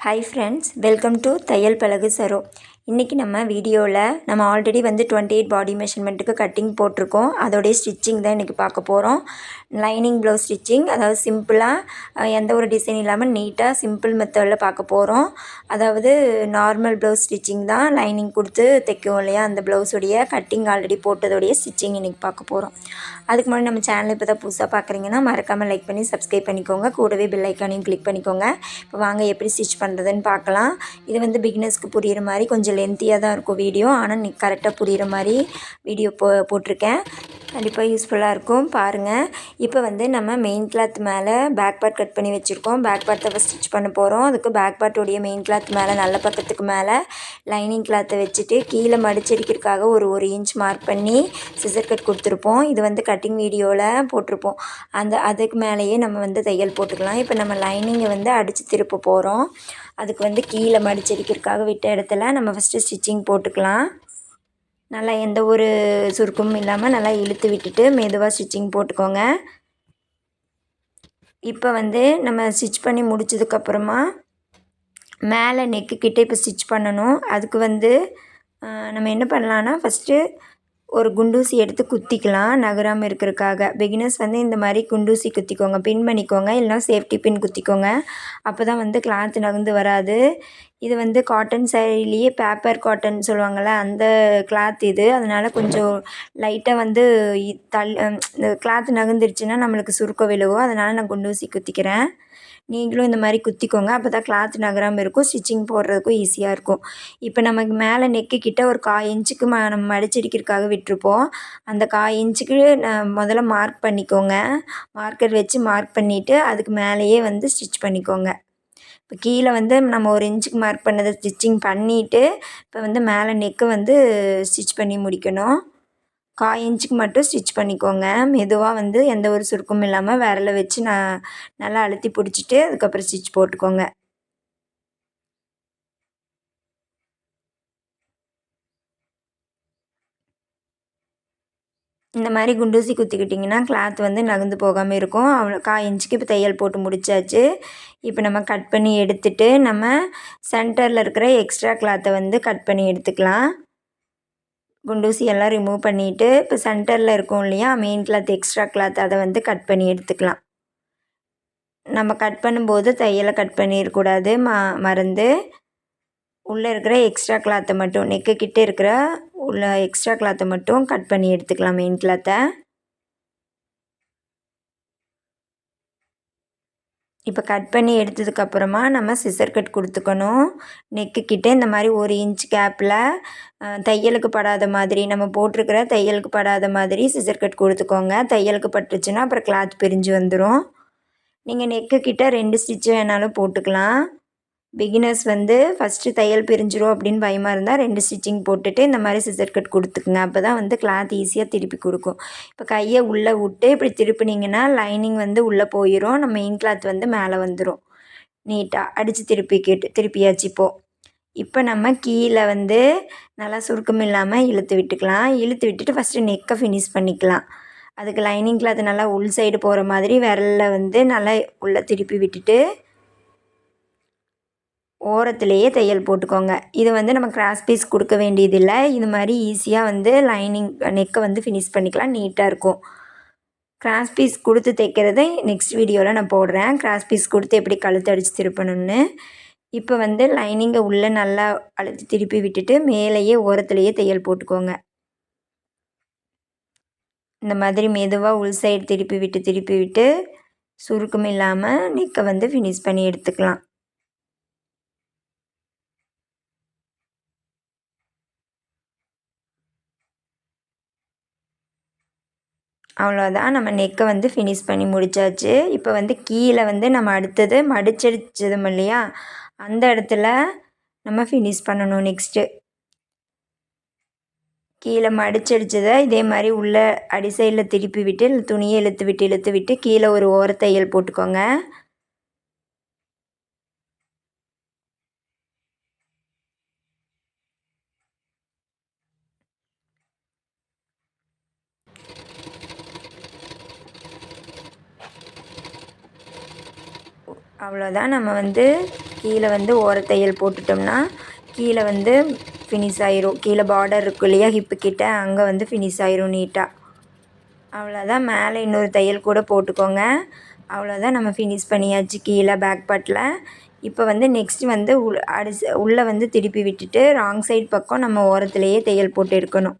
Hi friends welcome to தையல் பழகு சரோ இன்றைக்கி நம்ம வீடியோவில் நம்ம ஆல்ரெடி வந்து டுவெண்ட்டி எயிட் பாடி மெஷர்மெண்ட்டுக்கு கட்டிங் போட்டிருக்கோம். அதோடைய ஸ்டிச்சிங் தான் இன்றைக்கி பார்க்க போகிறோம் லைனிங் ப்ளவுஸ் ஸ்டிச்சிங் அதாவது சிம்பிளாக எந்த ஒரு டிசைன் இல்லாமல் நீட்டாக சிம்பிள் மெத்தடில் பார்க்க போகிறோம் அதாவது நார்மல் ப்ளவுஸ் ஸ்டிச்சிங் தான் லைனிங் கொடுத்து தைக்கும் இல்லையா? அந்த ப்ளவுஸுடைய கட்டிங் ஆல்ரெடி போட்டதோடைய ஸ்டிச்சிங் இன்றைக்கி பார்க்க போகிறோம் அதுக்கு முன்னாடி நம்ம சேனல் இப்போ தான் புதுசாக பார்க்குறீங்கன்னா மறக்காமல் லைக் பண்ணி சப்ஸ்கிரைப் பண்ணிக்கோங்க. கூடவே பெல் ஐக்கானையும் கிளிக் பண்ணிக்கோங்க. இப்போ வாங்க எப்படி ஸ்டிச் பண்ணுறதுன்னு பார்க்கலாம். இது வந்து பிகினர்ஸ்க்கு புரிகிற மாதிரி கொஞ்சம் லென்த்தியாக தான் இருக்கும் வீடியோ ஆனால் நீ கரெக்டாக புரிகிற மாதிரி வீடியோ போ போட்டிருக்கேன். கண்டிப்பாக யூஸ்ஃபுல்லாக இருக்கும். பாருங்கள் இப்போ வந்து நம்ம மெயின் கிளாத் மேலே பேக் பார்ட் கட் பண்ணி வச்சுருக்கோம். பேக் பார்ட்டை ஸ்டிச் பண்ண போகிறோம் அதுக்கு பேக் பார்ட்டோடைய மெயின் கிளாத் மேலே நல்ல பக்கத்துக்கு மேலே லைனிங் கிளாத்தை வச்சுட்டு கீழே மடிச்சடிக்கிறதுக்காக ஒரு ஒரு இன்ச் மார்க் பண்ணி சிசர் கட் கொடுத்துருப்போம். இது வந்து கட்டிங் வீடியோவில் போட்டிருப்போம். அந்த அதுக்கு மேலேயே நம்ம வந்து தையல் போட்டுக்கலாம். இப்போ நம்ம லைனிங்கை வந்து அடித்து திருப்ப போகிறோம் அதுக்கு வந்து கீழே மடிச்சடிக்கிறதுக்காக விட்ட இடத்துல நம்ம ஃபஸ்ட் ஃபஸ்ட்டு ஸ்டிச்சிங் போட்டுக்கலாம். நல்லா எந்த ஒரு சுருக்கமும் இல்லாமல் நல்லா இழுத்து விட்டுட்டு மெதுவாக ஸ்டிச்சிங் போட்டுக்கோங்க. இப்போ வந்து நம்ம ஸ்டிச் பண்ணி முடிச்சதுக்கப்புறமா மேலே நெக்கு கிட்டே இப்போ ஸ்டிச் பண்ணணும். அதுக்கு வந்து நம்ம என்ன பண்ணலான்னா ஃபஸ்ட்டு ஒரு குண்டூசி எடுத்து குத்திக்கலாம் நகராமல் இருக்கிறதுக்காக. பிகினர்ஸ் வந்து இந்த மாதிரி குண்டூசி குத்திக்கோங்க. பின் பண்ணிக்கோங்க. இல்லைனா சேஃப்டி பின் குத்திக்கோங்க. அப்போ தான் வந்து கிளாத் நகர்ந்து வராது. இது வந்து காட்டன் சேரீலேயே பேப்பர் காட்டன் சொல்லுவாங்கள்ல அந்த கிளாத் இது. அதனால் கொஞ்சம் லைட்டாக வந்து தள் இந்த கிளாத் நகர்ந்துருச்சுன்னா நம்மளுக்கு சுருக்கம் விழுவும் அதனால் நான் குண்டு ஊசி குத்திக்கிறேன். நீங்களும் இந்த மாதிரி குத்திக்கோங்க. அப்போ தான் கிளாத் நகராமல் இருக்கும். ஸ்டிச்சிங் போடுறதுக்கும் ஈஸியாக இருக்கும். இப்போ நமக்கு மேலே நெக்கு கிட்ட ஒரு காய் இன்ச்சுக்கு ம நம்ம மடிச்சடிக்கிறதுக்காக விட்டுருப்போம். அந்த காய் இன்ச்சுக்கு முதல்ல மார்க் பண்ணிக்கோங்க. மார்க்கர் வச்சு மார்க் பண்ணிவிட்டு அதுக்கு மேலேயே வந்து ஸ்டிச் பண்ணிக்கோங்க. இப்போ கீழே வந்து நம்ம ஒரு இன்ச்சுக்கு மார்க் பண்ணதை ஸ்டிச்சிங் பண்ணிவிட்டு இப்போ வந்து மேலே நெக்கு வந்து ஸ்டிச் பண்ணி முடிக்கணும். காய் இன்ச்சுக்கு மட்டும் ஸ்டிச் பண்ணிக்கோங்க. மெதுவாக வந்து எந்த ஒரு சுருக்கமும் இல்லாமல் விரல வச்சு நான் நல்லா அழுத்தி பிடிச்சிட்டு அதுக்கப்புறம் ஸ்டிச் போட்டுக்கோங்க. இந்த மாதிரி குண்டூசி குத்திக்கிட்டிங்கன்னா கிளாத் வந்து நகர்ந்து போகாமல் இருக்கும். அவ்வளோ கா இன்ச்சுக்கு இப்போ தையல் போட்டு முடிச்சாச்சு. இப்போ நம்ம கட் பண்ணி எடுத்துட்டு நம்ம சென்டரில் இருக்கிற எக்ஸ்ட்ரா கிளாத்தை வந்து கட் பண்ணி எடுத்துக்கலாம். குண்டூசி எல்லாம் ரிமூவ் பண்ணிவிட்டு இப்போ சென்டரில் இருக்கும் இல்லையா? மெயின் கிளாத் எக்ஸ்ட்ரா கிளாத் அதை வந்து கட் பண்ணி எடுத்துக்கலாம். நம்ம கட் பண்ணும்போது தையலை கட் பண்ணிடக்கூடாது. ம மறந்து உள்ளே இருக்கிற எக்ஸ்ட்ரா கிளாத்தை மட்டும் நெக்கு கிட்டே இருக்கிற உள்ள எக்ஸ்ட்ரா கிளாத்தை மட்டும் கட் பண்ணி எடுத்துக்கலாம் மெயின் கிளாத்தை இப்போ கட் பண்ணி எடுத்ததுக்கப்புறமா நம்ம சிசர் கட் கொடுத்துக்கணும். நெக்கு கிட்டே இந்த மாதிரி ஒரு இன்ச் கேப்பில் தையலுக்கு படாத மாதிரி நம்ம போட்டிருக்கிற தையலுக்கு படாத மாதிரி சிசர் கட் கொடுத்துக்கோங்க. தையலுக்கு பட்டுச்சுன்னா அப்புறம் கிளாத் பிரிஞ்சு வந்துடும் நீங்கள் நெக்கு கிட்டே ரெண்டு ஸ்டிச்சு வேணாலும் போட்டுக்கலாம். பிகினர்ஸ் வந்து ஃபஸ்ட்டு தையல் பிரிஞ்சிரும் அப்படின்னு பயமாக இருந்தால் ரெண்டு ஸ்டிச்சிங் போட்டுட்டு இந்த மாதிரி சிசர் கட் கொடுத்துக்குங்க. அப்போ தான் வந்து கிளாத் ஈஸியாக திருப்பி கொடுக்கும். இப்போ கையை உள்ளே விட்டு இப்படி திருப்பினீங்கன்னா லைனிங் வந்து உள்ளே போயிடும் நம்ம மெயின் கிளாத் வந்து மேலே வந்துடும் நீட்டாக அடித்து திருப்பி கேட்டு திருப்பியாச்சு இப்போது இப்போ நம்ம கீழே வந்து நல்லா சுருக்கம் இல்லாமல் இழுத்து விட்டுக்கலாம். இழுத்து விட்டுட்டு ஃபஸ்ட்டு நெக்கை ஃபினிஷ் பண்ணிக்கலாம். அதுக்கு லைனிங் கிளாத் நல்லா உள் சைடு போகிற மாதிரி விரலில் வந்து நல்லா உள்ளே திருப்பி விட்டுட்டு ஓரத்துலேயே தையல் போட்டுக்கோங்க. இது வந்து நம்ம கிராஸ் பீஸ் கொடுக்க வேண்டியதில்லை. இது மாதிரி ஈஸியாக வந்து லைனிங் நெக்கை வந்து ஃபினிஷ் பண்ணிக்கலாம். நீட்டாக இருக்கும். கிராஸ் பீஸ் கொடுத்து தைக்கிறத நெக்ஸ்ட் வீடியோவில் நான் போடுறேன். கிராஸ் பீஸ் கொடுத்து எப்படி கழுத்து அடித்து திருப்பணும்னு. இப்போ வந்து லைனிங்கை உள்ளே நல்லா அழுத்தி திருப்பி விட்டுட்டு மேலேயே ஓரத்துலேயே தையல் போட்டுக்கோங்க. இந்த மாதிரி மெதுவாக உள் சைடு திருப்பி விட்டு திருப்பி விட்டு சுருக்கம் இல்லாமல் நெக்கை வந்து ஃபினிஷ் பண்ணி எடுத்துக்கலாம். அவ்வளோதான் நம்ம நெக்கை வந்து ஃபினிஷ் பண்ணி முடித்தாச்சு இப்போ வந்து கீழே வந்து நம்ம அடுத்தது மடிச்சடிச்சதும் இல்லையா? அந்த இடத்துல நம்ம ஃபினிஷ் பண்ணணும் நெக்ஸ்ட்டு கீழே மடிச்சடிச்சதை இதே மாதிரி உள்ளே அடி சைடில் திருப்பி விட்டு துணியை இழுத்து விட்டு இழுத்து விட்டு கீழே ஒரு ஓரத்தையல் போட்டுக்கோங்க. அவ்வளோதான். நம்ம வந்து கீழே வந்து ஓரத்தையல் போட்டுட்டோம்னா கீழே வந்து ஃபினிஷ் ஆயிரும். கீழே பார்டர் இருக்கும் இல்லையா ஹிப்பு கிட்ட அங்கே வந்து ஃபினிஷ் ஆயிரும் நீட்டாக அவ்வளோதான். மேலே இன்னொரு தையல் கூட போட்டுக்கோங்க. அவ்வளோதான் நம்ம ஃபினிஷ் பண்ணியாச்சு கீழே பேக் பாட்டில் இப்போ வந்து நெக்ஸ்ட் வந்து உள் அடிச்சு உள்ளே வந்து திருப்பி விட்டுட்டு ராங் சைட் பக்கம் நம்ம ஓரத்துலேயே தையல் போட்டு எடுக்கணும்.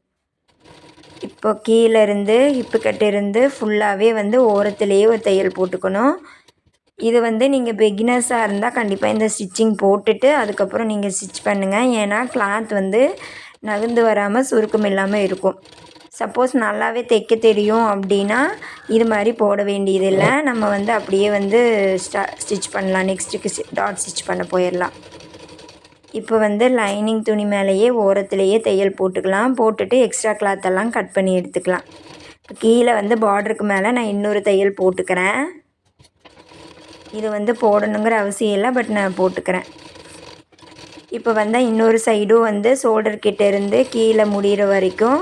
இப்போ கீழே இருந்து ஹிப்பு கட்டிருந்து ஃபுல்லாகவே வந்து ஓரத்துலேயே ஒரு தையல் போட்டுக்கணும். இது வந்து நீங்கள் பிகினர்ஸாக இருந்தால் கண்டிப்பாக இந்த ஸ்டிச்சிங் போட்டுட்டு அதுக்கப்புறம் நீங்கள் ஸ்டிச் பண்ணுங்கள் ஏன்னா கிளாத் வந்து நகர்ந்து வராமல் சுருக்கம் இல்லாமல் இருக்கும். சப்போஸ் நல்லாவே தைக்க தெரியும் அப்படின்னா இது மாதிரி போட வேண்டியதில்லை நம்ம வந்து அப்படியே வந்து ஸ்டா ஸ்டிச் பண்ணலாம். நெக்ஸ்ட்டுக்கு டாட் ஸ்டிச் பண்ண போயிடலாம் இப்போ வந்து லைனிங் துணி மேலேயே ஓரத்துலேயே தையல் போட்டுக்கலாம். போட்டுட்டு எக்ஸ்ட்ரா கிளாத்தெல்லாம் கட் பண்ணி எடுத்துக்கலாம். இப்போ கீழே வந்து பார்டருக்கு மேலே நான் இன்னொரு தையல் போட்டுக்கிறேன். இது வந்து போடணுங்கிற அவசியம் இல்லை பட் நான் போட்டுக்கிறேன். இப்போ வந்தால் இன்னொரு சைடும் வந்து ஷோல்டர் கிட்ட இருந்து கீழே முடிகிற வரைக்கும்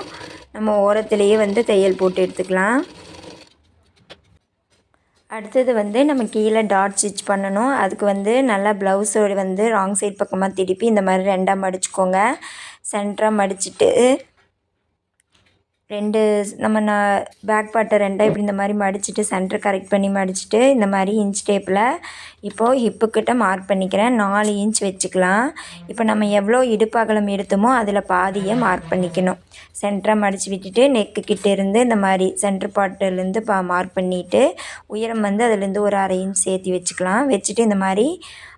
நம்ம ஓரத்துலேயே வந்து தையல் போட்டு எடுத்துக்கலாம். அடுத்தது வந்து நம்ம கீழே டாட் ஸ்டிச் பண்ணணும். அதுக்கு வந்து நல்லா ப்ளவுஸோடு வந்து ராங் சைட் பக்கமாக திருப்பி இந்த மாதிரி ரெண்டாக மடிச்சுக்கோங்க. சென்டராக மடிச்சுட்டு ரெண்டு நம்ம நான் பேக் பார்ட்டை ரெண்டாக இப்படி இந்த மாதிரி மடிச்சுட்டு சென்டர் கரெக்ட் பண்ணி மடிச்சுட்டு இந்த மாதிரி இன்ச் டேப்பில் இப்போது ஹிப்புக்கிட்ட மார்க் பண்ணிக்கிறேன். நாலு இன்ச் வச்சுக்கலாம். இப்போ நம்ம எவ்வளோ இடுப்பகலம் எடுத்தோமோ அதில் பாதியை மார்க் பண்ணிக்கணும். சென்டராக மடித்து விட்டுட்டு நெக்கு கிட்டே இருந்து இந்த மாதிரி சென்டர் பார்ட்டிலேருந்து பா மார்க் பண்ணிவிட்டு உயரம் வந்து அதுலேருந்து ஒரு அரை இன்ச் சேர்த்து வச்சுக்கலாம். வச்சுட்டு இந்த மாதிரி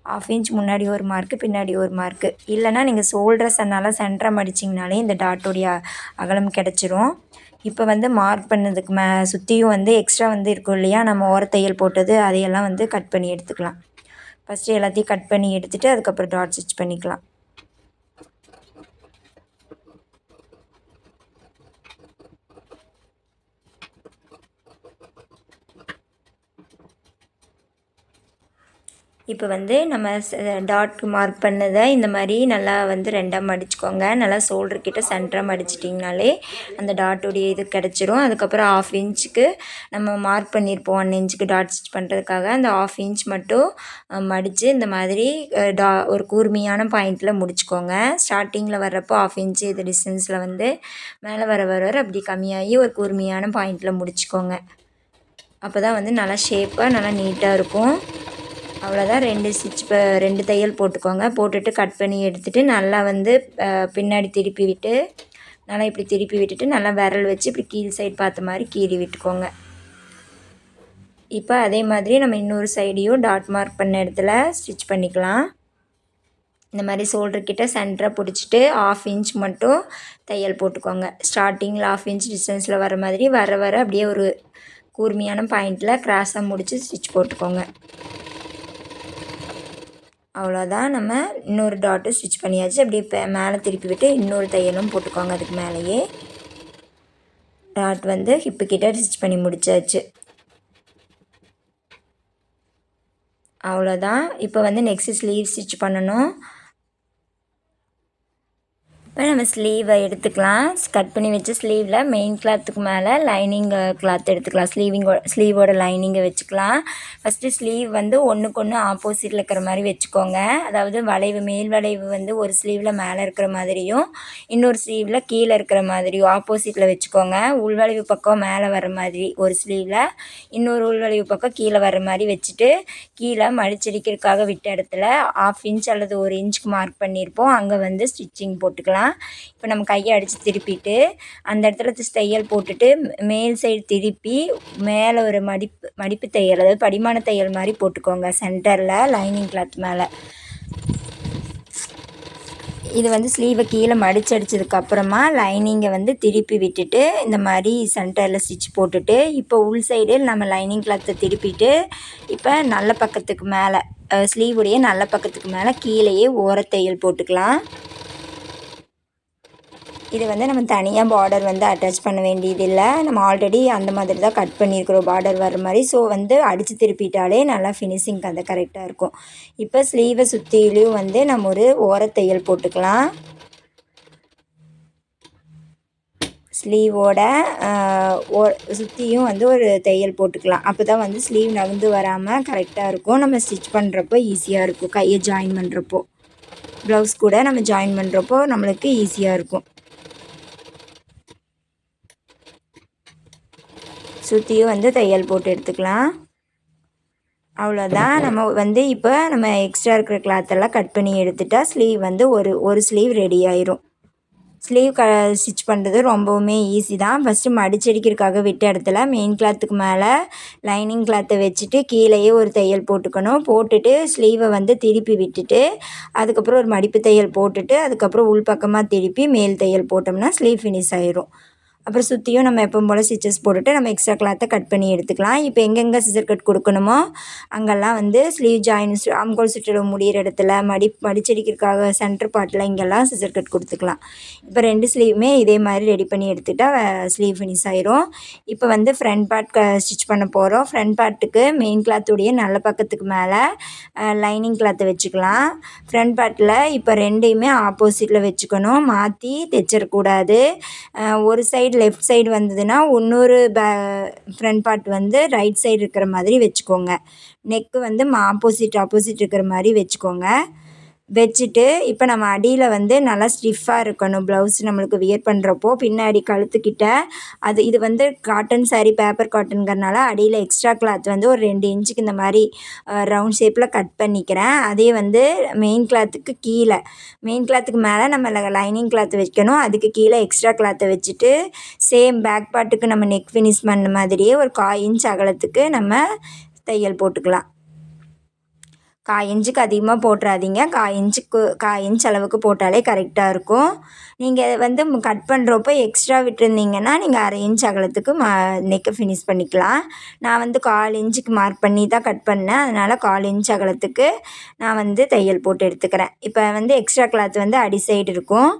ஆஃப் இன்ச் முன்னாடி ஒரு மார்க்கு பின்னாடி ஒரு மார்க்கு இல்லைனா நீங்கள் ஷோல்டர்ஸனால் சென்ட்ரம் அடிச்சிங்கனாலே இந்த டாட்டோடைய அகலம் கிடச்சிரும். இப்போ வந்து மார்க் பண்ணதுக்கு மே சுற்றியும் வந்து எக்ஸ்ட்ரா வந்து இருக்கும் இல்லையா? நம்ம ஓரத்தையல் போட்டது அதையெல்லாம் வந்து கட் பண்ணி எடுத்துக்கலாம். ஃபஸ்ட்டு எல்லாத்தையும் கட் பண்ணி எடுத்துகிட்டு அதுக்கப்புறம் டாட் ஸ்டிச் பண்ணிக்கலாம். இப்போ வந்து நம்ம டாட் மார்க் பண்ணதை இந்த மாதிரி நல்லா வந்து ரெண்டாக மடிச்சுக்கோங்க நல்லா ஷோல்டர்கிட்ட சென்டராக மடிச்சிட்டிங்கனாலே அந்த டாட்டுடைய இது கிடச்சிரும். அதுக்கப்புறம் ஆஃப் இன்ச்சுக்கு நம்ம மார்க் பண்ணியிருப்போம் ஒன் இன்ச்சுக்கு டாட் ஸ்டிச் பண்ணுறதுக்காக அந்த ஆஃப் இன்ச் மட்டும் மடித்து இந்த மாதிரி டா ஒரு கூர்மையான பாயிண்டில் முடிச்சுக்கோங்க. ஸ்டார்டிங்கில் வர்றப்போ ஆஃப் இன்ச்சு இது டிஸ்டன்ஸில் வந்து மேலே வர வர அப்படி கம்மியாகி ஒரு கூர்மையான பாயிண்டில் முடிச்சுக்கோங்க. அப்போ தான் வந்து நல்லா ஷேப்பாக நல்லா நீட்டாக இருக்கும். அவ்வளோதான் ரெண்டு ஸ்டிச் ரெண்டு தையல் போட்டுக்கோங்க. போட்டுட்டு கட் பண்ணி எடுத்துகிட்டு நல்லா வந்து பின்னாடி திருப்பி விட்டு நல்லா இப்படி திருப்பி விட்டுட்டு நல்லா விரல் வச்சு இப்படி கீழ் சைடு பார்த்த மாதிரி கீறி விட்டுக்கோங்க. இப்போ அதே மாதிரி நம்ம இன்னொரு சைடையும் டாட் மார்க் பண்ண இடத்துல ஸ்டிச் பண்ணிக்கலாம். இந்த மாதிரி ஷோல்டர்கிட்ட சென்டராக பிடிச்சிட்டு ஆஃப் இன்ச் மட்டும் தையல் போட்டுக்கோங்க. ஸ்டார்டிங்கில் ஆஃப் இன்ச் டிஸ்டன்ஸில் வர மாதிரி வர வர அப்படியே ஒரு கூர்மையான பாயிண்டில் கிராஸாக முடித்து ஸ்டிச் போட்டுக்கோங்க. அவ்வளோதான். நம்ம இன்னொரு டாட்டு ஸ்டிச் பண்ணியாச்சு. அப்படியே இப்போ மேலே திருப்பி விட்டு இன்னொரு தையலும் போட்டுக்கோங்க அதுக்கு மேலேயே. டாட் வந்து ஹிப்பு கிட்ட ஸ்டிச் பண்ணி முடிச்சாச்சு. அவ்வளோதான். இப்போ வந்து நெக்ஸ்ட் ஸ்லீவ் ஸ்டிச் பண்ணணும். இப்போ நம்ம ஸ்லீவை எடுத்துக்கலாம். கட் பண்ணி வச்சு ஸ்லீவில் மெயின் கிளாத்துக்கு மேலே லைனிங் கிளாத் எடுத்துக்கலாம். ஸ்லீவிங்கோ ஸ்லீவோட லைனிங்கை வச்சுக்கலாம். ஃபஸ்ட்டு ஸ்லீவ் வந்து ஒன்றுக்கு ஒன்று ஆப்போசிட்டில் இருக்கிற மாதிரி வச்சுக்கோங்க. அதாவது வளைவு மேல் வளைவு வந்து ஒரு ஸ்லீவில் மேலே இருக்கிற மாதிரியும் இன்னொரு ஸ்லீவில் கீழே இருக்கிற மாதிரியும் ஆப்போசிட்டில் வச்சுக்கோங்க. உள்வளைவு பக்கம் மேலே வர மாதிரி ஒரு ஸ்லீவில் இன்னொரு உள்வளைவு பக்கம் கீழே வர மாதிரி வச்சுட்டு கீழே மடிச்சடிக்கிறதுக்காக விட்ட இடத்துல ஆஃப் இன்ச் அல்லது ஒரு இன்ச்சுக்கு மார்க் பண்ணியிருப்போம். அங்கே வந்து ஸ்டிச்சிங் போட்டுக்கலாம். பண்ணிக்கலாம் இப்போ நம்ம கையை அடித்து திருப்பிட்டு அந்த இடத்துல தையல் போட்டுட்டு மேல் சைடு திருப்பி மேலே ஒரு மடிப்பு மடிப்பு தையல் அதாவது படிமான தையல் மாதிரி போட்டுக்கோங்க சென்டரில் லைனிங் கிளாத் மேலே. இது வந்து ஸ்லீவை கீழே மடிச்சு அடித்ததுக்கப்புறமா லைனிங்கை வந்து திருப்பி விட்டுட்டு இந்த மாதிரி சென்டரில் ஸ்டிச் போட்டுட்டு இப்போ உள் சைடு நம்ம லைனிங் கிளாத்தை திருப்பிட்டு இப்போ நல்ல பக்கத்துக்கு மேலே ஸ்லீவுடைய நல்ல பக்கத்துக்கு மேலே கீழேயே ஓரத்தையல் போட்டுக்கலாம். இது வந்து நம்ம தனியாக பார்டர் வந்து அட்டாச் பண்ண வேண்டியதில்லை. நம்ம ஆல்ரெடி அந்த மாதிரி தான் கட் பண்ணியிருக்கிறோம். பார்டர் வர மாதிரி. ஸோ வந்து அடித்து திருப்பிட்டாலே நல்லா ஃபினிஷிங் அந்த கரெக்டாக இருக்கும். இப்போ ஸ்லீவை சுற்றிலையும் வந்து நம்ம ஒரு ஓரத்தையல் போட்டுக்கலாம். ஸ்லீவோட ஓ சுற்றியும் வந்து ஒரு தையல் போட்டுக்கலாம். அப்போ தான் வந்து ஸ்லீவ் நகர்ந்து வராமல் கரெக்டாக இருக்கும். நம்ம ஸ்டிச் பண்ணுறப்போ ஈஸியாக இருக்கும். கையை ஜாயின் பண்ணுறப்போ ப்ளவுஸ் கூட நம்ம ஜாயின் பண்ணுறப்போ நம்மளுக்கு ஈஸியாக இருக்கும். சுற்றியும் வந்து தையல் போட்டு எடுத்துக்கலாம். அவ்வளோதான் நம்ம வந்து இப்போ நம்ம எக்ஸ்ட்ரா இருக்கிற கிளாத்தெல்லாம் கட் பண்ணி எடுத்துட்டா ஸ்லீவ் வந்து ஒரு ஒரு ஸ்லீவ் ரெடி ஆயிரும். ஸ்லீவ் க ஸ்டிச் பண்ணுறது ரொம்பவுமே ஈஸி தான். ஃபஸ்ட்டு மடிச்சடிக்கிறதுக்காக விட்ட இடத்துல மெயின் கிளாத்துக்கு மேலே லைனிங் கிளாத்தை வச்சுட்டு கீழேயே ஒரு தையல் போட்டுக்கணும். போட்டுட்டு ஸ்லீவை வந்து திருப்பி விட்டுட்டு அதுக்கப்புறம் ஒரு மடிப்பு தையல் போட்டுட்டு அதுக்கப்புறம் உள் பக்கமாக திருப்பி மேல் தையல் போட்டோம்னா ஸ்லீவ் ஃபினிஷ் ஆயிரும். அப்புறம் சுற்றியும் நம்ம எப்பவும் போல் ஸ்டிச்சஸ் போட்டுட்டு நம்ம எக்ஸ்ட்ரா கிளாத்தை கட் பண்ணி எடுத்துக்கலாம். இப்போ எங்கெங்கே சிசர் கட் கொடுக்கணுமோ அங்கெல்லாம் வந்து ஸ்லீவ் ஜாயின்ஸ் ஆம்கோல் சுற்றளவு முடிகிற இடத்துல மடி மடிச்சடிக்கிறதுக்காக சென்டர் பார்ட்டில் இங்கெல்லாம் சிசர் கட் கொடுத்துக்கலாம். இப்போ ரெண்டு ஸ்லீவுமே இதே மாதிரி ரெடி பண்ணி எடுத்துக்கிட்டால் ஸ்லீவ் ஃபினிஷ் ஆயிரும். இப்போ வந்து ஃப்ரண்ட் பார்ட் க ஸ்டிச் பண்ண போகிறோம் ஃப்ரண்ட் பார்ட்டுக்கு மெயின் கிளாத்துடைய நல்ல பக்கத்துக்கு மேலே லைனிங் கிளாத்தை வச்சுக்கலாம். ஃப்ரண்ட் பார்ட்டில் இப்போ ரெண்டையுமே ஆப்போசிட்டில் வச்சுக்கணும். மாற்றி தைச்சிடக்கூடாது. ஒரு சைடு சைடு லெஃப்ட் சைடு வந்ததுன்னா இன்னொரு பே ஃப்ரண்ட் பார்ட் வந்து ரைட் சைடு இருக்கிற மாதிரி வச்சுக்கோங்க. நெக்கு வந்து ஆப்போசிட் ஆப்போசிட் இருக்கிற மாதிரி வச்சுக்கோங்க. வச்சுட்டு இப்போ நம்ம அடியில் வந்து நல்லா ஸ்டிஃபாக இருக்கணும். ப்ளவுஸ் நம்மளுக்கு வியர் பண்ணுறப்போ பின்னாடி கழுத்துக்கிட்ட அது இது வந்து காட்டன் சாரீ பேப்பர் காட்டனுங்கிறனால அடியில் எக்ஸ்ட்ரா கிளாத் வந்து ஒரு ரெண்டு இன்ச்சுக்கு இந்த மாதிரி ரவுண்ட் ஷேப்பில் கட் பண்ணிக்கிறேன். அதே வந்து மெயின் கிளாத்துக்கு கீழே. மெயின் கிளாத்துக்கு மேலே நம்ம லைனிங் கிளாத் வைக்கணும். அதுக்கு கீழே எக்ஸ்ட்ரா கிளாத்தை வச்சுட்டு சேம் பேக் பாட்டுக்கு நம்ம நெக் ஃபினிஷ் பண்ண மாதிரியே ஒரு காய் இன்ச் அகலத்துக்கு நம்ம தையல் போட்டுக்கலாம். காய் இஞ்சுக்கு அதிகமாக போட்டுறாதீங்க. காய் இன்ச்சுக்கு காய் இன்ச் அளவுக்கு போட்டாலே கரெக்டாக இருக்கும். நீங்கள் வந்து கட் பண்ணுறப்போ எக்ஸ்ட்ரா விட்டுருந்தீங்கன்னா நீங்கள் அரை இன்ச் அகலத்துக்கு மா நெக்கை ஃபினிஷ் பண்ணிக்கலாம். நான் வந்து கால் இன்ச்சுக்கு மார்க் பண்ணி தான் கட் பண்ணேன். அதனால் கால் இன்ச் அகலத்துக்கு நான் வந்து தையல் போட்டு எடுத்துக்கிறேன். இப்போ வந்து எக்ஸ்ட்ரா கிளாத் வந்து அடி சைடு இருக்கும்.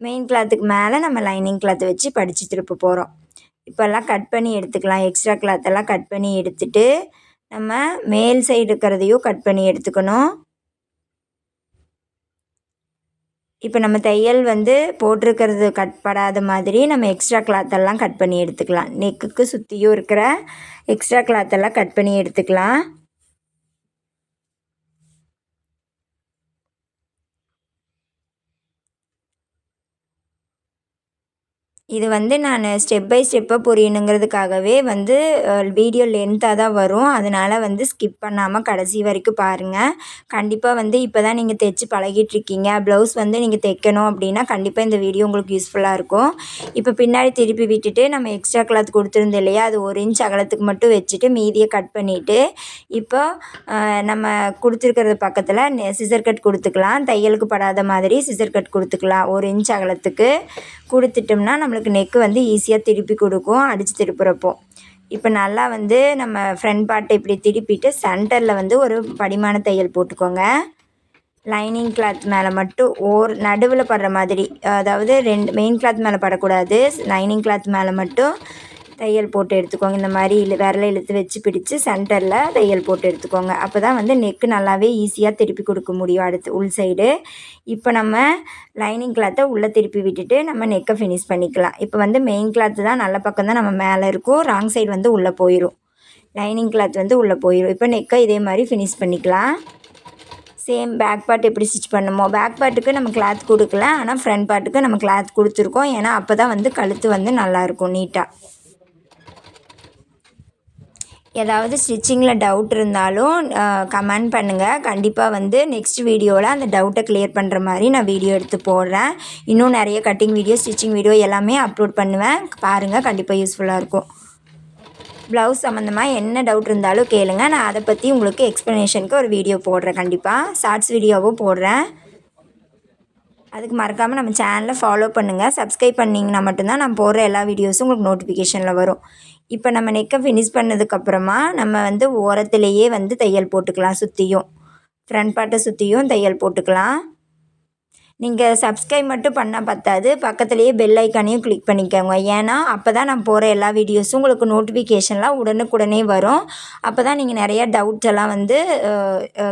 மெயின் கிளாத்துக்கு மேலே நம்ம லைனிங் கிளாத் வச்சு படித்து திருப்ப போகிறோம் இப்போல்லாம் கட் பண்ணி எடுத்துக்கலாம். எக்ஸ்ட்ரா கிளாத்தெல்லாம் கட் பண்ணி எடுத்துகிட்டு நம்ம மேல் சைடு இருக்கிறதையும் கட் பண்ணி எடுத்துக்கணும். இப்போ நம்ம தையல் வந்து போட்டிருக்கிறது கட் படாத மாதிரி நம்ம எக்ஸ்ட்ரா கிளாத்தெல்லாம் கட் பண்ணி எடுத்துக்கலாம். நெக்குக்கு சுற்றியும் இருக்கிற எக்ஸ்ட்ரா கிளாத்தெல்லாம் கட் பண்ணி எடுத்துக்கலாம். இது வந்து நான் ஸ்டெப் பை ஸ்டெப்பாக புரியணுங்கிறதுக்காகவே வந்து வீடியோ லென்த்தாக தான் வரும். அதனால் வந்து ஸ்கிப் பண்ணாமல் கடைசி வரைக்கும் பாருங்கள் கண்டிப்பாக வந்து இப்போ தான் நீங்கள் தைச்சி பழகிட்டுருக்கீங்க. ப்ளவுஸ் வந்து நீங்கள் தைக்கணும் அப்படின்னா கண்டிப்பாக இந்த வீடியோ உங்களுக்கு யூஸ்ஃபுல்லாக இருக்கும். இப்போ பின்னாடி திருப்பி விட்டுட்டு நம்ம எக்ஸ்ட்ரா கிளாத் கொடுத்துருந்தோம் இல்லையா? அது ஒரு இன்ச் அகலத்துக்கு மட்டும் வச்சுட்டு மீதியை கட் பண்ணிவிட்டு இப்போ நம்ம கொடுத்துருக்கிறது பக்கத்தில் சிசர் கட் கொடுத்துக்கலாம். தையலுக்கு படாத மாதிரி சிசர் கட் கொடுத்துக்கலாம். ஒரு இன்ச் அகலத்துக்கு கொடுத்துட்டோம்னா நம்மளுக்கு நம்மளுக்கு நெக்கு வந்து ஈஸியாக திருப்பி கொடுக்கும் அடித்து திருப்புறப்போ. இப்போ நல்லா வந்து நம்ம ஃப்ரண்ட் பார்ட்டை இப்படி திருப்பிட்டு சென்டரில் வந்து ஒரு படிமான தையல் போட்டுக்கோங்க. லைனிங் கிளாத் மேலே மட்டும் ஓர் நடுவில் படுற மாதிரி அதாவது ரெண்டு மெயின் கிளாத் மேலே படக்கூடாது. லைனிங் கிளாத் மேலே மட்டும் தையல் போட்டு எடுத்துக்கோங்க. இந்த மாதிரி இல்லை விரலை இழுத்து வச்சு பிடிச்சி சென்டரில் தையல் போட்டு எடுத்துக்கோங்க. அப்போ தான் வந்து நெக்கு நல்லாவே ஈஸியாக திருப்பி கொடுக்க முடியும் அடுத்து உள் சைடு இப்போ நம்ம லைனிங் கிளாத்தை உள்ளே திருப்பி விட்டுட்டு நம்ம நெக்கை ஃபினிஷ் பண்ணிக்கலாம். இப்போ வந்து மெயின் கிளாத்து தான் நல்ல பக்கம் தான் நம்ம மேலே இருக்கும். ராங் சைடு வந்து உள்ளே போயிடும் லைனிங் கிளாத் வந்து உள்ளே போயிடும் இப்போ நெக்கை இதே மாதிரி ஃபினிஷ் பண்ணிக்கலாம். சேம் பேக் பார்ட் எப்படி ஸ்டிச் பண்ணுமோ? பேக் பார்ட்டுக்கு நம்ம கிளாத் கொடுக்கல ஆனால் ஃப்ரண்ட் பார்ட்டுக்கு நம்ம கிளாத் கொடுத்துருக்கோம். ஏன்னா அப்போ தான் வந்து கழுத்து வந்து நல்லாயிருக்கும் நீட்டாக ஏதாவது ஸ்டிச்சிங்கில் டவுட் இருந்தாலும் கமெண்ட் பண்ணுங்கள் கண்டிப்பாக வந்து நெக்ஸ்ட் வீடியோவில் அந்த டவுட்டை கிளியர் பண்ணுற மாதிரி நான் வீடியோ எடுத்து போடுறேன். இன்னும் நிறைய கட்டிங் வீடியோ ஸ்டிச்சிங் வீடியோ எல்லாமே அப்லோட் பண்ணுவேன். பாருங்கள் கண்டிப்பாக யூஸ்ஃபுல்லாக இருக்கும். ப்ளவுஸ் சம்மந்தமாக என்ன டவுட் இருந்தாலும் கேளுங்கள் நான் அதை பற்றி உங்களுக்கு எக்ஸ்ப்ளனேஷனுக்கு ஒரு வீடியோ போடுறேன். கண்டிப்பாக ஷார்ட்ஸ் வீடியோவும் போடுறேன். அதுக்கு மறக்காமல் நம்ம சேனலை ஃபாலோ பண்ணுங்கள் சப்ஸ்கிரைப் பண்ணிங்கன்னா மட்டும்தான் நான் போடுற எல்லா வீடியோஸும் உங்களுக்கு நோட்டிஃபிகேஷனில் வரும். இப்போ நம்ம நெக்கை ஃபினிஷ் பண்ணதுக்கப்புறமா நம்ம வந்து ஓரத்துலேயே வந்து தையல் போட்டுக்கலாம் சுற்றியும் ஃப்ரண்ட் பார்ட்டை சுற்றியும் தையல் போட்டுக்கலாம். நீங்கள் சப்ஸ்கிரைப் மட்டும் பண்ணால் பத்தாது. பக்கத்துலேயே பெல் ஐக்கானையும் கிளிக் பண்ணிக்கோங்க. ஏன்னா அப்போ தான் நான் போகிற எல்லா வீடியோஸும் உங்களுக்கு நோட்டிஃபிகேஷன்லாம் உடனுக்குடனே வரும். அப்போ தான் நீங்கள் நிறையா டவுட்ஸ் எல்லாம் வந்து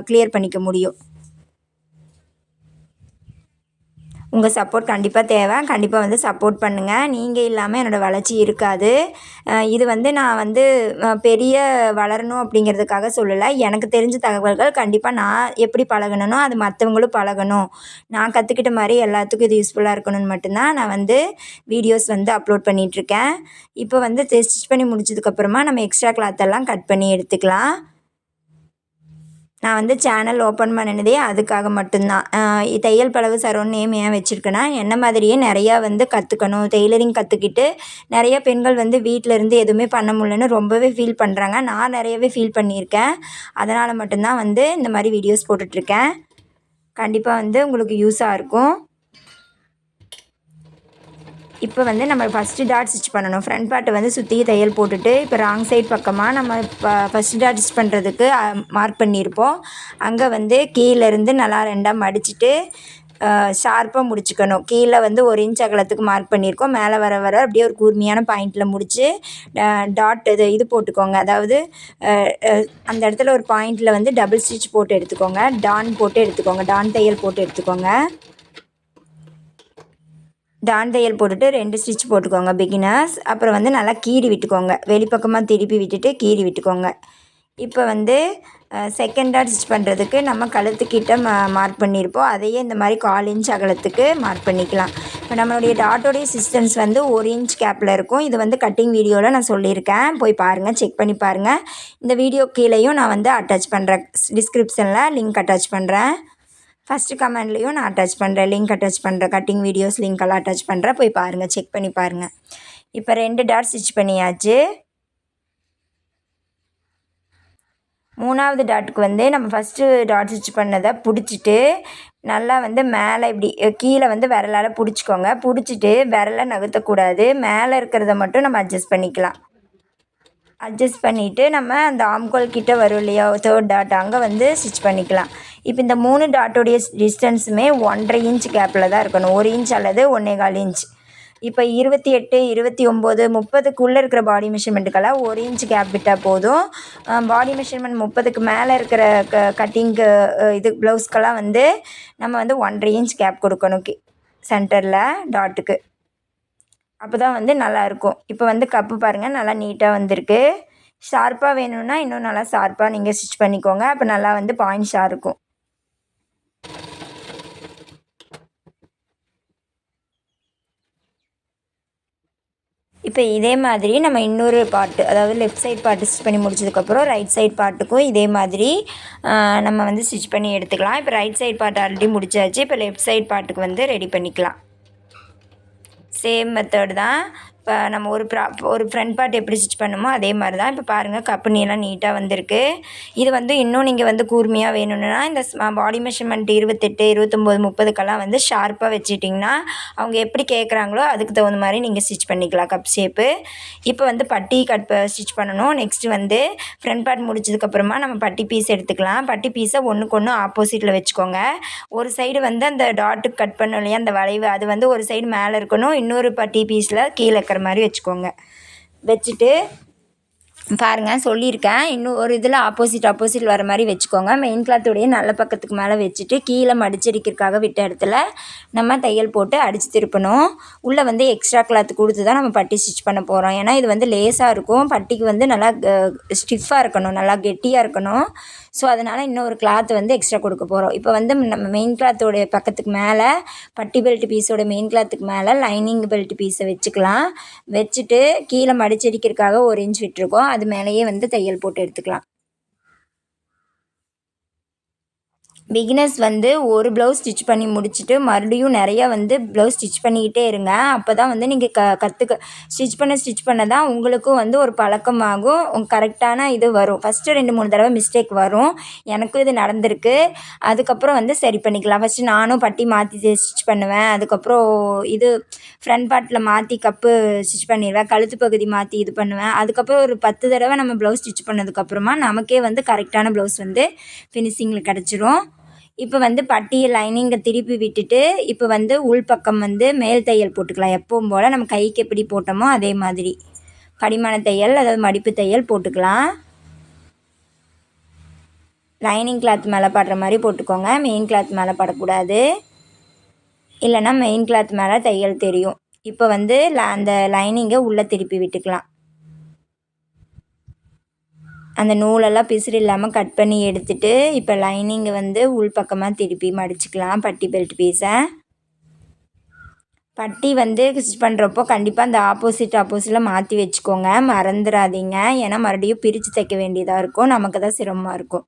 கிளியர் பண்ணிக்க முடியும். உங்கள் சப்போர்ட் கண்டிப்பாக தேவை. கண்டிப்பாக வந்து சப்போர்ட் பண்ணுங்கள் நீங்கள் இல்லாமல் என்னோடய வளர்ச்சி இருக்காது. இது வந்து நான் வந்து பெரிய வளரணும் அப்படிங்கிறதுக்காக சொல்லலை. எனக்கு தெரிஞ்ச தகவல்கள் கண்டிப்பாக நான் எப்படி பழகணும்னோ அது மற்றவங்களும் பழகணும். நான் கற்றுக்கிட்ட மாதிரி எல்லாத்துக்கும் இது யூஸ்ஃபுல்லாக இருக்கணும்னு மட்டும்தான் நான் வந்து வீடியோஸ் வந்து அப்லோட் பண்ணிகிட்ருக்கேன் இப்போ வந்து ஸ்டிச் பண்ணி முடிச்சதுக்கப்புறமா நம்ம எக்ஸ்ட்ரா கிளாத்தெல்லாம் கட் பண்ணி எடுத்துக்கலாம். நான் வந்து சேனல் ஓப்பன் பண்ணினதே அதுக்காக மட்டும்தான். தையல் பழகு சரோன் நேம் ஏன் வச்சுருக்கேன்னா என்ன மாதிரியே நிறையா வந்து கற்றுக்கணும் டெய்லரிங் கற்றுக்கிட்டு நிறைய பெண்கள் வந்து வீட்டில் இருந்து எதுவுமே பண்ண முடியலன்னு ரொம்பவே ஃபீல் பண்ணுறாங்க நான் நிறையவே ஃபீல் பண்ணியிருக்கேன். அதனால் மட்டும்தான் வந்து இந்த மாதிரி வீடியோஸ் போட்டுட்ருக்கேன் கண்டிப்பாக வந்து உங்களுக்கு யூஸாக இருக்கும். இப்போ வந்து நம்ம ஃபஸ்ட்டு டாட் ஸ்டிச் பண்ணணும். ஃப்ரண்ட் பார்ட்டை வந்து சுற்றி தையல் போட்டுட்டு இப்போ ராங் சைட் பக்கமாக நம்ம இப்போ ஃபஸ்ட்டு டாட் ஸ்டிச் பண்ணுறதுக்கு மார்க் பண்ணியிருப்போம் அங்கே வந்து கீழேருந்து நல்லா ரெண்டாக மடிச்சுட்டு ஷார்ப்பாக முடிச்சுக்கணும். கீழே வந்து ஒரு இன்ச் அகலத்துக்கு மார்க் பண்ணியிருக்கோம் மேலே வர வர அப்படியே ஒரு கூர்மையான பாயிண்டில் முடித்து டாட் இது இது போட்டுக்கோங்க. அதாவது அந்த இடத்துல ஒரு பாயிண்டில் வந்து டபுள் ஸ்டிச் போட்டு எடுத்துக்கோங்க. டான் போட்டு எடுத்துக்கோங்க. டான் தையல் போட்டு எடுத்துக்கோங்க. டான் தையல் போட்டுட்டு ரெண்டு ஸ்டிச் போட்டுக்கோங்க பிகினர்ஸ் அப்புறம் வந்து நல்லா கீறி விட்டுக்கோங்க. வெளிப்பக்கமாக திருப்பி விட்டுட்டு கீறி விட்டுக்கோங்க. இப்போ வந்து செகண்ட் டாட் ஸ்டிச் பண்ணுறதுக்கு நம்ம கழுத்துக்கிட்ட மா மார்க் பண்ணியிருப்போம் அதையே இந்த மாதிரி கால் இன்ச் அகலத்துக்கு மார்க் பண்ணிக்கலாம். இப்போ நம்மளுடைய டாட்டோடைய சிஸ்டன்ஸ் வந்து ஒரு இன்ச் கேப்பில் இருக்கும். இது வந்து கட்டிங் வீடியோவில் நான் சொல்லியிருக்கேன். போய் பாருங்கள் செக் பண்ணி பாருங்கள் இந்த வீடியோ கீழேயும் நான் வந்து அட்டாச் பண்ணுறேன் டிஸ்கிரிப்ஷனில் லிங்க் அட்டாச் பண்ணுறேன் ஃபஸ்ட்டு கமெண்ட்லேயும் நான் அட்டாச் பண்ணுறேன் லிங்க் அட்டாச் பண்ணுறேன் கட்டிங் வீடியோஸ் லிங்க்கெல்லாம் அட்டாச் பண்ணுறேன் போய் பாருங்கள் செக் பண்ணி பாருங்கள் இப்போ ரெண்டு டாட் ஸ்டிச் பண்ணியாச்சு. மூணாவது டாட்டுக்கு வந்து நம்ம ஃபஸ்ட்டு டாட் ஸ்டிச் பண்ணதை பிடிச்சிட்டு நல்லா வந்து மேலே இப்படி கீழே வந்து விரலால் பிடிச்சிக்கோங்க. பிடிச்சிட்டு விரலை நகர்த்தக்கூடாது. மேலே இருக்கிறத மட்டும் நம்ம அட்ஜஸ்ட் பண்ணிக்கலாம். அட்ஜஸ்ட் பண்ணிவிட்டு நம்ம அந்த ஆம்கோல் கிட்டே வரும் இல்லையா தேர்ட் டாட் அங்கே வந்து ஸ்டிச் பண்ணிக்கலாம். இப்போ இந்த மூணு டாட்டோடைய டிஸ்டன்ஸுமே ஒன்றரை இன்ச் கேப்பில் தான் இருக்கணும். ஒரு இன்ச் அல்லது ஒன்றே கால் இன்ச். இப்போ இருபத்தி எட்டு இருபத்தி ஒம்பது முப்பதுக்குள்ளே இருக்கிற பாடி மெஷர்மெண்ட்டுக்கெல்லாம் ஒரு இன்ச் கேப் விட்டால் போதும். பாடி மெஷர்மெண்ட் முப்பதுக்கு மேலே இருக்கிற க கட்டிங்க்கு இது ப்ளவுஸ்க்கெல்லாம் வந்து நம்ம வந்து ஒன்றரை இன்ச் கேப் கொடுக்கணும் சென்டரில் டாட்டுக்கு அப்போ தான் வந்து நல்லாயிருக்கும் இப்போ வந்து கப்பு பாருங்கள் நல்லா நீட்டாக வந்திருக்கு. ஷார்ப்பாக வேணும்னா இன்னும் நல்லா ஷார்ப்பாக நீங்கள் ஸ்டிச் பண்ணிக்கோங்க. அப்போ நல்லா வந்து பாயிண்ட்ஸாக இருக்கும். இப்போ இதே மாதிரி நம்ம இன்னொரு பார்ட்டு அதாவது லெஃப்ட் சைட் பார்ட்டு ஸ்டிச் பண்ணி முடிச்சதுக்கப்புறம் ரைட் சைட் பார்ட்டுக்கும் இதே மாதிரி நம்ம வந்து ஸ்டிச் பண்ணி எடுத்துக்கலாம். இப்போ ரைட் சைட் பார்ட் ஆல்ரெடி முடிச்சாச்சு. இப்போ லெஃப்ட் சைட் பார்ட்டுக்கு வந்து ரெடி பண்ணிக்கலாம். சேம் மெத்தட் தான். இப்போ நம்ம ஒரு ப்ரா ஒரு ஃப்ரண்ட் பார்ட் எப்படி ஸ்டிச் பண்ணுமோ அதே மாதிரி தான் இப்போ பாருங்கள் கப்புனியெல்லாம் நீட்டாக வந்திருக்கு. இது வந்து இன்னும் நீங்கள் வந்து கூர்மையாக வேணும்னா இந்த பாடி மெஷர்மெண்ட் இருபத்தெட்டு இருபத்தொம்போது முப்பதுக்கெல்லாம் வந்து ஷார்ப்பாக வச்சுட்டிங்கன்னா அவங்க எப்படி கேட்குறாங்களோ அதுக்கு தகுந்த மாதிரி நீங்கள் ஸ்டிச் பண்ணிக்கலாம் கப் ஷேப்பு இப்போ வந்து பட்டி கட் ஸ்டிச் பண்ணணும். நெக்ஸ்ட்டு வந்து ஃப்ரண்ட் பார்ட் முடிச்சதுக்கப்புறமா நம்ம பட்டி பீஸ் எடுத்துக்கலாம். பட்டி பீஸை ஒன்றுக்கு ஒன்று ஆப்போசிட்டில் வச்சுக்கோங்க. ஒரு சைடு வந்து அந்த டாட்டுக்கு கட் பண்ணோம் இல்லையா அந்த வளைவு அது வந்து ஒரு சைடு மேலே இருக்கணும். இன்னொரு பட்டி பீஸில் கீழே இருக்கிற மாதிரி வச்சுக்கோங்க. வச்சுட்டு பாருங்கள் சொல்லியிருக்கேன். இன்னும் ஒரு இதில் ஆப்போசிட் ஆப்போசிட் வர மாதிரி வச்சுக்கோங்க. மெயின் கிளாத்துடைய நல்ல பக்கத்துக்கு மேலே வச்சுட்டு கீழே மடிச்சடிக்கிறதுக்காக விட்ட இடத்துல நம்ம தையல் போட்டு அடித்து திருப்பணும். உள்ளே வந்து எக்ஸ்ட்ரா கிளாத் கொடுத்து தான் நம்ம பட்டி ஸ்டிச் பண்ண போகிறோம் ஏன்னா இது வந்து லேஸாக இருக்கும். பட்டிக்கு வந்து நல்லா ஸ்டிஃபாக இருக்கணும். நல்லா கெட்டியாக இருக்கணும். ஸோ அதனால் இன்னொரு கிளாத் வந்து எக்ஸ்ட்ரா கொடுக்க போகிறோம் இப்போ வந்து நம்ம மெயின் கிளாத்தோடைய பக்கத்துக்கு மேலே பட்டி பெல்ட் பீஸோட மெயின் கிளாத்துக்கு மேலே லைனிங் பெல்ட் பீஸை வச்சுக்கலாம். வச்சுட்டு கீழே மடிச்சடிக்கிறதுக்காக ஒரு இன்ச் விட்டுருக்கோம். அது மேலேயே வந்து தையல் போட்டு எடுத்துக்கலாம். பிகினர்ஸ் வந்து ஒரு ப்ளவுஸ் ஸ்டிச் பண்ணி முடிச்சுட்டு மறுபடியும் நிறையா வந்து ப்ளவுஸ் ஸ்டிச் பண்ணிக்கிட்டே இருங்க. அப்போ தான் வந்து நீங்கள் க கற்றுக்க ஸ்டிச் பண்ண ஸ்டிச் பண்ண தான் உங்களுக்கும் வந்து ஒரு பழக்கமாகும். கரெக்டான இது வரும். ஃபஸ்ட்டு ரெண்டு மூணு தடவை மிஸ்டேக் வரும். எனக்கும் இது நடந்திருக்கு. அதுக்கப்புறம் வந்து சரி பண்ணிக்கலாம். ஃபஸ்ட்டு நானும் பட்டி மாற்றி ஸ்டிச் பண்ணுவேன். அதுக்கப்புறம் இது ஃப்ரண்ட் பார்ட்டில் மாற்றி கப்பு ஸ்டிச் பண்ணிடுவேன். கழுத்து பகுதி மாற்றி இது பண்ணுவேன். அதுக்கப்புறம் ஒரு பத்து தடவை நம்ம ப்ளவுஸ் ஸ்டிச் பண்ணதுக்கப்புறமா நமக்கே வந்து கரெக்டான ப்ளவுஸ் வந்து ஃபினிஷிங்கில் கிடச்சிரும். இப்போ வந்து பட்டியை லைனிங்கை திருப்பி விட்டுட்டு இப்போ வந்து உள்பக்கம் வந்து மேல் தையல் போட்டுக்கலாம். எப்பவும் போல் நம்ம கைக்கு எப்படி போட்டோமோ அதே மாதிரி. படிமான தையல் அதாவது மடிப்பு தையல் போட்டுக்கலாம். லைனிங் கிளாத் மேலே படுற மாதிரி போட்டுக்கோங்க. மெயின் கிளாத் மேலே படக்கூடாது. இல்லைன்னா மெயின் கிளாத் மேலே தையல் தெரியும். இப்போ வந்து அந்த லைனிங்கை உள்ளே திருப்பி விட்டுக்கலாம். அந்த நூலெல்லாம் பிசிறு இல்லாமல் கட் பண்ணி எடுத்துட்டு இப்போ லைனிங்கை வந்து உள் பக்கமாக திருப்பி மடிச்சுக்கலாம் பட்டி பெல்ட் பீஸை பட்டி வந்து ஸ்டிச் பண்ணுறப்போ கண்டிப்பாக அந்த ஆப்போசிட் ஆப்போசிட்டில் மாற்றி வச்சுக்கோங்க. மறந்துடாதீங்க ஏன்னா மறுபடியும் பிரித்து தைக்க வேண்டியதாக இருக்கும். நமக்கு தான் சிரமமாக இருக்கும்.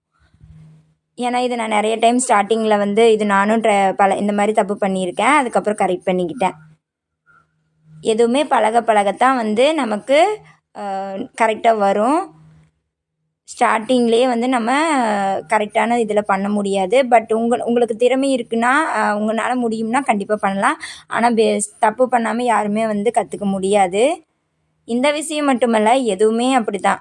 ஏன்னா இது நான் நிறைய டைம் ஸ்டார்டிங்கில் வந்து இது நானும் ட்ர பல இந்த மாதிரி தப்பு பண்ணியிருக்கேன். அதுக்கப்புறம் கரெக்ட் பண்ணிக்கிட்டேன். எதுவுமே பழக பழகத்தான் வந்து நமக்கு கரெக்டாக வரும். ஸ்டார்டிங்லேயே வந்து நம்ம கரெக்டான இதில் பண்ண முடியாது. பட் உங்கள் உங்களுக்கு திறமை இருக்குன்னா உங்களால் முடியும்னா கண்டிப்பாக பண்ணலாம். ஆனால் பெஸ் தப்பு பண்ணாமல் யாருமே வந்து கற்றுக்க முடியாது. இந்த விஷயம் மட்டுமல்ல எதுவுமே அப்படி தான்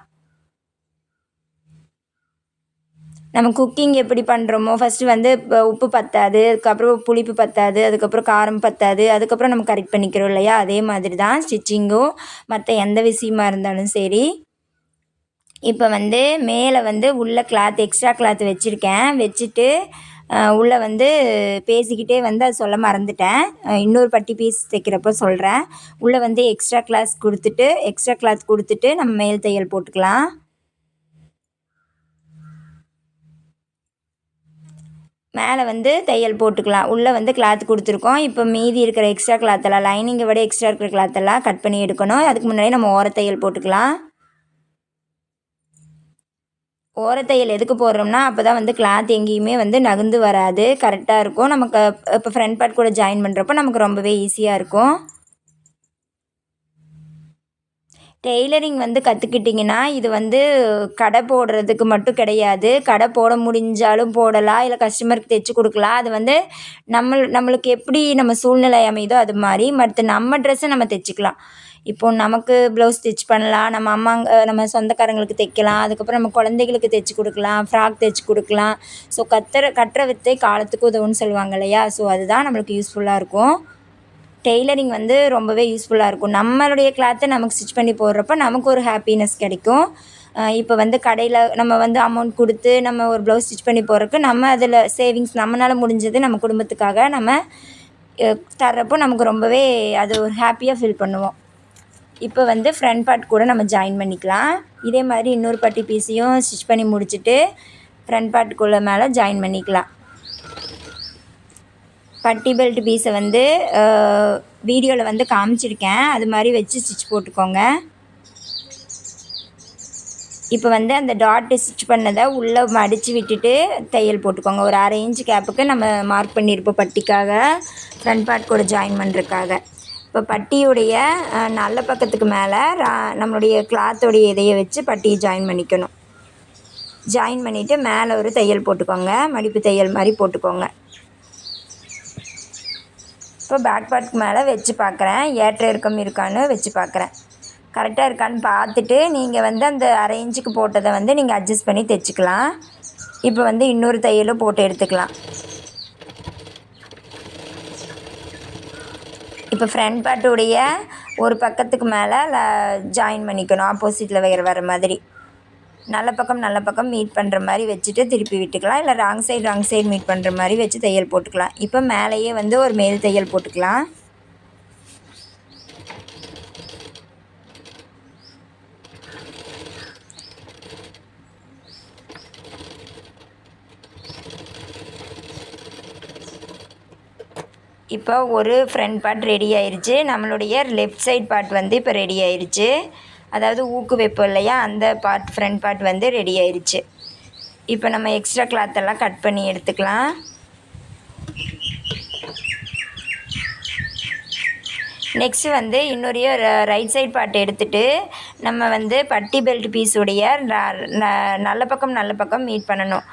நம்ம குக்கிங் எப்படி பண்ணுறோமோ ஃபஸ்ட்டு வந்து இப்போ உப்பு பத்தாது அதுக்கப்புறம் புளிப்பு பத்தாது அதுக்கப்புறம் காரம் பத்தாது அதுக்கப்புறம் நம்ம கரெக்ட் பண்ணிக்கிறோம் இல்லையா? அதே மாதிரி தான் ஸ்டிச்சிங்கும் மற்ற எந்த விஷயமா இருந்தாலும் சரி. இப்போ வந்து மேலே வந்து உள்ள கிளாத் எக்ஸ்ட்ரா கிளாத் வச்சுருக்கேன். வச்சுட்டு உள்ளே வந்து பேசிக்கிட்டே வந்து அது சொல்ல மறந்துட்டேன். இன்னொரு பட்டி பீஸ் தைக்கிறப்போ சொல்கிறேன் உள்ளே வந்து எக்ஸ்ட்ரா கிளாஸ் கொடுத்துட்டு எக்ஸ்ட்ரா கிளாத் கொடுத்துட்டு நம்ம மேல் தையல் போட்டுக்கலாம். மேலே வந்து தையல் போட்டுக்கலாம். உள்ளே வந்து கிளாத் கொடுத்துருக்கோம். இப்போ மீதி இருக்கிற எக்ஸ்ட்ரா கிளாத்தெல்லாம் லைனிங்கை விட எக்ஸ்ட்ரா இருக்கிற கிளாத்தெல்லாம் கட் பண்ணி எடுக்கணும். அதுக்கு முன்னாடி நம்ம ஓரத்தையல் போட்டுக்கலாம். ஓரத்தையல் எதுக்கு போடுறோம்னா அப்போ தான் வந்து கிளாத் எங்கேயுமே வந்து நகுந்து வராது. கரெக்டாக இருக்கும். நமக்கு இப்போ ஃப்ரண்ட் பார்ட் கூட ஜாயின் பண்ணுறப்போ நமக்கு ரொம்பவே ஈஸியாக இருக்கும். டெய்லரிங் வந்து கற்றுக்கிட்டிங்கன்னா இது வந்து கடை போடுறதுக்கு மட்டும் கிடையாது. கடை போட முடிஞ்சாலும் போடலாம். இல்லை கஸ்டமருக்கு தைச்சி கொடுக்கலாம். அது வந்து நம்ம நம்மளுக்கு எப்படி நம்ம சூழ்நிலை அமையுதோ அது மாதிரி. மற்ற நம்ம ட்ரெஸ்ஸை நம்ம தைச்சிக்கலாம். இப்போது நமக்கு ப்ளவுஸ் ஸ்டிச் பண்ணலாம் நம்ம அம்மாங்க நம்ம சொந்தக்காரங்களுக்கு தைக்கலாம் அதுக்கப்புறம் நம்ம குழந்தைகளுக்கு தைச்சி கொடுக்கலாம் ஃப்ராக் தைச்சி கொடுக்கலாம். ஸோ கத்துற கட்டுற வித்தை காலத்துக்கு உதவுன்னு சொல்லுவாங்க இல்லையா? ஸோ அதுதான் நம்மளுக்கு யூஸ்ஃபுல்லாக இருக்கும். டெய்லரிங் வந்து ரொம்பவே யூஸ்ஃபுல்லாக இருக்கும். நம்மளுடைய கிளாத்தை நமக்கு ஸ்டிச் பண்ணி போடுறப்ப நமக்கு ஒரு ஹாப்பினஸ் கிடைக்கும். இப்போ வந்து கடையில் நம்ம வந்து அமௌண்ட் கொடுத்து நம்ம ஒரு ப்ளவுஸ் ஸ்டிச் பண்ணி போகிறக்கு நம்ம அதில் சேவிங்ஸ் நம்மளால் முடிஞ்சது நம்ம குடும்பத்துக்காக நம்ம தர்றப்போ நமக்கு ரொம்பவே அது ஒரு ஹாப்பியாக ஃபீல் பண்ணுவோம். இப்போ வந்து ஃப்ரண்ட் பார்ட் கூட நம்ம ஜாயின் பண்ணிக்கலாம். இதே மாதிரி இன்னொரு பட்டி பீஸையும் ஸ்டிச் பண்ணி முடிச்சுட்டு ஃப்ரண்ட் பார்ட்டுக்குள்ளே மேலே ஜாயின் பண்ணிக்கலாம். பட்டி பெல்ட் பீஸை வந்து வீடியோவில் வந்து காமிச்சிருக்கேன். அது மாதிரி வச்சு ஸ்டிச் போட்டுக்கோங்க. இப்போ வந்து அந்த டாட் ஸ்டிச் பண்ணதை உள்ளே மடித்து விட்டுட்டு தையல் போட்டுக்கோங்க. ஒரு அரை இன்ச் கேப்புக்கு நம்ம மார்க் பண்ணியிருப்போம் பட்டிக்காக. ஃப்ரண்ட் பார்ட் கூட ஜாயின் பண்ணுறதுக்காக இப்போ பட்டியுடைய நல்ல பக்கத்துக்கு மேலே ரா- நம்மளுடைய கிளாத்தோடைய இதையை வச்சு பட்டியை ஜாயின் பண்ணிக்கணும். ஜாயின் பண்ணிவிட்டு மேலே ஒரு தையல் போட்டுக்கோங்க. மடிப்பு தையல் மாதிரி போட்டுக்கோங்க. இப்போ பேக் பார்ட்க்கு மேலே வச்சு பார்க்குறேன் ஏற்ற இறக்கம் இருக்கான்னு வச்சு பார்க்குறேன் கரெக்டாக இருக்கான்னு பார்த்துட்டு நீங்கள் வந்து அந்த அரை இன்ச்சுக்கு போட்டதை வந்து நீங்கள் அட்ஜஸ்ட் பண்ணி தைச்சிக்கலாம். இப்போ வந்து இன்னொரு தையலும் போட்டு எடுத்துக்கலாம். இப்போ ஃப்ரண்ட் பார்ட்டுடைய ஒரு பக்கத்துக்கு மேலே ஜாயின் பண்ணிக்கணும். ஆப்போசிட்டில் வேறு வர மாதிரி. நல்ல பக்கம் நல்ல பக்கம் மீட் பண்ணுற மாதிரி வச்சுட்டு திருப்பி விட்டுக்கலாம். இல்லை wrong side wrong side meet பண்ணுற மாதிரி வச்சு தையல் போட்டுக்கலாம். இப்போ மேலேயே வந்து ஒரு மேல் தையல் போட்டுக்கலாம். இப்போ ஒரு ஃப்ரண்ட் பார்ட் ரெடி ஆயிடுச்சு நம்மளுடைய லெஃப்ட் சைட் பார்ட் வந்து இப்போ ரெடி ஆயிடுச்சு அதாவது ஊக்குவிப்பு இல்லையா? அந்த பார்ட் ஃப்ரண்ட் பார்ட் வந்து ரெடி ஆயிடுச்சு இப்போ நம்ம எக்ஸ்ட்ரா கிளாத்தெல்லாம் கட் பண்ணி எடுத்துக்கலாம். நெக்ஸ்ட்டு வந்து இன்னொரு ரைட் சைட் பார்ட் எடுத்துட்டு நம்ம வந்து பட்டி பெல்ட் பீஸுடைய நல்ல பக்கம் நல்ல பக்கம் மீட் பண்ணணும்.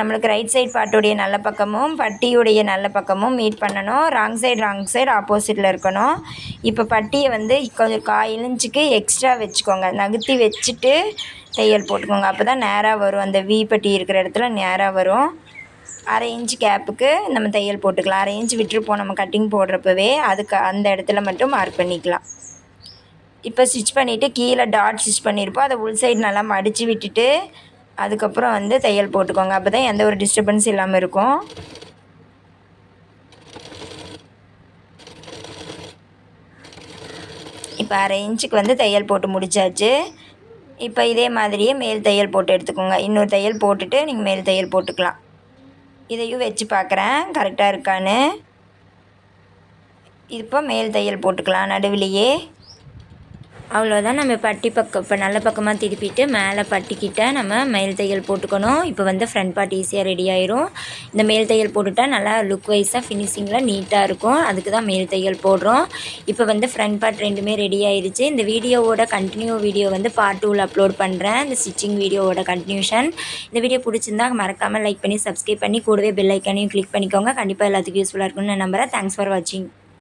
நம்மளுக்கு ரைட் சைட் பாட்டுடைய நல்ல பக்கமும் பட்டியுடைய நல்ல பக்கமும் மீட் பண்ணணும். ராங் சைடு ராங் சைடு ஆப்போசிட்டில் இருக்கணும். இப்போ பட்டியை வந்து கொஞ்சம் கால் எக்ஸ்ட்ரா வச்சுக்கோங்க. நகர்த்தி வச்சுட்டு தையல் போட்டுக்கோங்க. அப்போ தான் நேராக வரும். அந்த வி பட்டி இருக்கிற இடத்துல நேராக வரும். அரை இன்ச் கேப்புக்கு நம்ம தையல் போட்டுக்கலாம். அரை இன்ச் விட்டுருப்போம் நம்ம கட்டிங் போடுறப்பவே அதுக்கு அந்த இடத்துல மட்டும் மார்க் பண்ணிக்கலாம். இப்போ ஸ்டிச் பண்ணிவிட்டு கீழே டாட் ஸ்டிச் பண்ணியிருப்போம். அதை உள் சைடு நல்லா மடித்து விட்டுட்டு அதுக்கப்புறம் வந்து தையல் போட்டுக்கோங்க. அப்போ தான் எந்த ஒரு டிஸ்டர்பன்ஸ் இல்லாமல் இருக்கும். இப்போ அரை இன்ச்சுக்கு வந்து தையல் போட்டு முடித்தாச்சு இப்போ இதே மாதிரியே மேல் தையல் போட்டு எடுத்துக்கோங்க. இன்னொரு தையல் போட்டுட்டு நீங்கள் மேல் தையல் போட்டுக்கலாம். இதையும் வச்சு பார்க்குறேன் கரெக்டாக இருக்கான்னு. இப்போ மேல் தையல் போட்டுக்கலாம் நடுவிலேயே. அவ்வளோதான் நம்ம பட்டி பக்கம் இப்போ நல்ல பக்கமாக திருப்பிட்டு மேலே பட்டிக்கிட்ட நம்ம மேல் தையல் போட்டுக்கணும். இப்போ வந்து ஃப்ரண்ட் பார்ட் ஈஸியாக ரெடி ஆயிரும். இந்த மேல் தையல் போட்டுட்டா நல்லா லுக் வைஸாக ஃபினிஷிங்கில் நீட்டாக இருக்கும். அதுக்கு தான் மேல் தையல் போடுறோம். இப்போ வந்து ஃப்ரண்ட் பார்ட் ரெண்டுமே ரெடி ஆயிடுச்சு இந்த வீடியோவோட கண்டினியூ வீடியோ வந்து பார்ட் டூவில் அப்லோட் பண்ணுறேன் இந்த ஸ்டிச்சிங் வீடியோவோட கண்டினியூஷன் இந்த வீடியோ பிடிச்சிருந்தா மறக்காமல் லைக் பண்ணி சப்ஸ்கிரைப் பண்ணி கூடவே பெல் ஐக்கானையும் கிளிக் பண்ணிக்கோங்க. கண்டிப்பாக எல்லாத்துக்கும் யூஸ்ஃபுல்லாக இருக்கும்னு நான் நம்புறேன். தேங்க்ஸ் ஃபார் வாட்சிங்